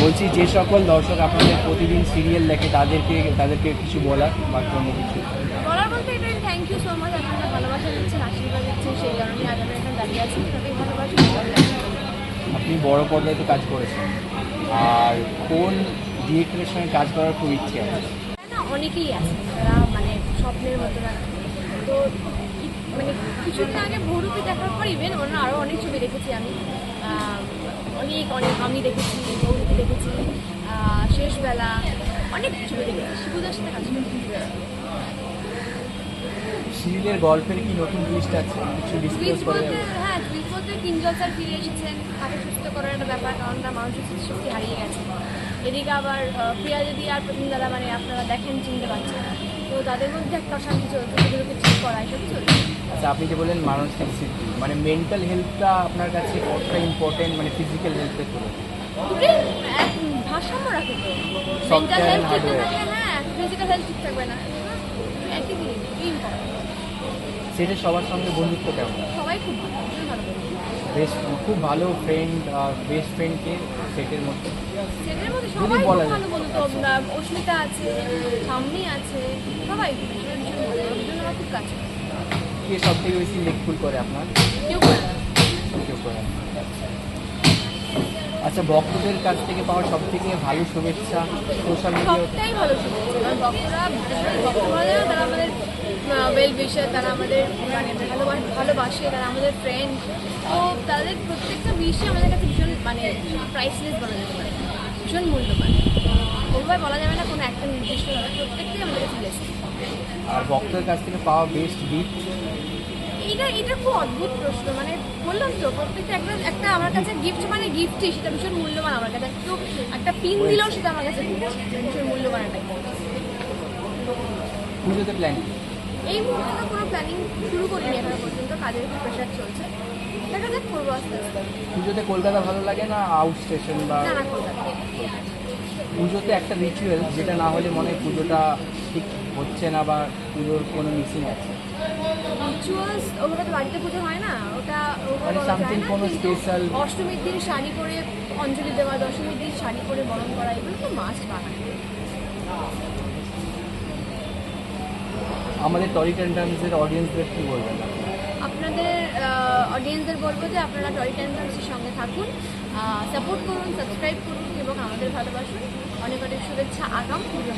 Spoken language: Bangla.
বলছি যে সকল দর্শক আপনাদের প্রতিদিন সিরিয়াল দেখে তাদেরকে তাদেরকে কিছু বলার বা কোনো কিছু। বলার বলতে এটাই থ্যাংক ইউ সো মাচ আপনারা ভালোবাসা দিচ্ছেন আশীর্বাদ দিচ্ছেন সেই কারণে আজ আমরা এখানে দাঁড়িয়ে আছি। সবাই ভালোবাসা আপনি বড় পর্দায় তো কাজ করেছেন। আর কোন ডিরেক্টরের সঙ্গে কাজ করার খুব ইচ্ছে আছে? না অনেকেই আছে তারা মানে স্বপ্নের মতো তো মানে কিছুদিন আগে ভোরুপি দেখার পর ইভেন অন্য আরও অনেক ছবি দেখেছি আমি। অনেক অনেক আমি দেখেছি ভোরুপি দেখেছি শেষবেলা অনেক ছবি দেখেছি। শিবুদার সাথে কাজ করেছি সিরিয়ালের গল্পের কি নতুন টুইস্ট আছে? কিছু ডিসকাস করে হ্যাঁ টুইস্ট বলতে কিঞ্জল স্যার ফিরে এসেছেন। তাকে সুস্থ করার একটা ব্যাপার কারণ তার মানসিক শক্তি হারিয়ে গেছে। এদিকে আবার প্রিয়া যদি আর প্রতিদিন দাদা মানে আপনারা দেখেন চিনতে পারছেন তো তাদের মধ্যে একটা অশান্তি চলছে সেগুলোকে ঠিক করা এসব চলছে। আচ্ছা আপনি যে বললেন মানসিক স্থিতি মানে মেন্টাল হেলথটা আপনার কাছে কতটা ইম্পর্টেন্ট মানে ফিজিক্যাল হেলথের তুলনায় ভারসাম্য রাখে তো। মেন্টাল হেলথ ঠিক না হ্যাঁ ফিজিক্যাল হেলথ ঠিক থাকবে না। একই ইম্পর্টেন্ট সেটা সবার সঙ্গে বন্ধুত্ব কেমন? সবাই খুব ভালো। বেস্ট খুব ভালো ফ্রেন্ড বেস্ট ফ্রেন্ডকে সেটের মধ্যে? সেটার মধ্যে যদি সবাই বলা যায়। ভালো আমরা অস্মিতা আছে ঠাম্মি আছে সবাই ভীষণ ভীষণ ভালো আমার খুব কাছে কে সব থেকে বেশি লেকফুল করে আপনার? কেউ করে। আচ্ছা ভক্তদের কাছ থেকে পাওয়া সব থেকে ভালো শুভেচ্ছা। সোশ্যাল মিডিয়া ভালো তারা আমাদের ওয়েল উইশার তারা আমাদের মানে ভালোবাস ভালোবাসে তারা আমাদের ফ্রেন্ড তো তাদের প্রত্যেকটা উইশই আমাদের কাছে ভীষণ মানে প্রাইসলেস বলা যেতে পারে। ভীষণ মূল্যবান। ওভাবে বলা যাবে না কোনো একটা নির্দিষ্ট প্রত্যেকটাই আমাদের কাছে। আর ভক্তদের কাছ থেকে পাওয়া বেস্ট গিফট এইটা এটা খুব অদ্ভুত প্রশ্ন মানে বললাম তো প্রত্যেকটা একটা একটা আমার কাছে গিফট মানে গিফটই সেটা ভীষণ মূল্যবান আমার কাছে। একটু একটা পিন দিলেও সেটা আমার কাছে। ভীষণ মূল্যবান একটা পুজোতে প্ল্যান এই মুহূর্তে তো কোনো প্ল্যানিং শুরু করিনি এখনও পর্যন্ত কাজের একটু প্রেশার চলছে। দেখা যাক করব আস্তে আস্তে। পুজোতে কলকাতা ভালো লাগে না আউট স্টেশন বা না না কলকাতা। পুজোতে একটা রিচুয়াল যেটা না হলে মনে হয় পুজোটা ঠিক হচ্ছে না বা পুজোর কোনো মিসিং আছে। রিচুয়ালস ওগুলো তো বাড়িতে পুজো হয় না ওটা ওগুলো মানে কোনো special- অষ্টমীর দিন শাড়ি পরে অঞ্জলি দেওয়া দশমীর দিন শাড়ি পরে বরণ করা এগুলো তো মাস্ট বানায়। আমাদের টরি টেন্ডান্সের অডিয়েন্সদের কী বলবেন? অডিয়েন্সদের বলব যে আপনারা টয় টাইম সঙ্গে থাকুন সাপোর্ট করুন সাবস্ক্রাইব করুন এবং আমাদের ভালোবাসুন। অনেক অনেক শুভেচ্ছা, আগাম। পুজো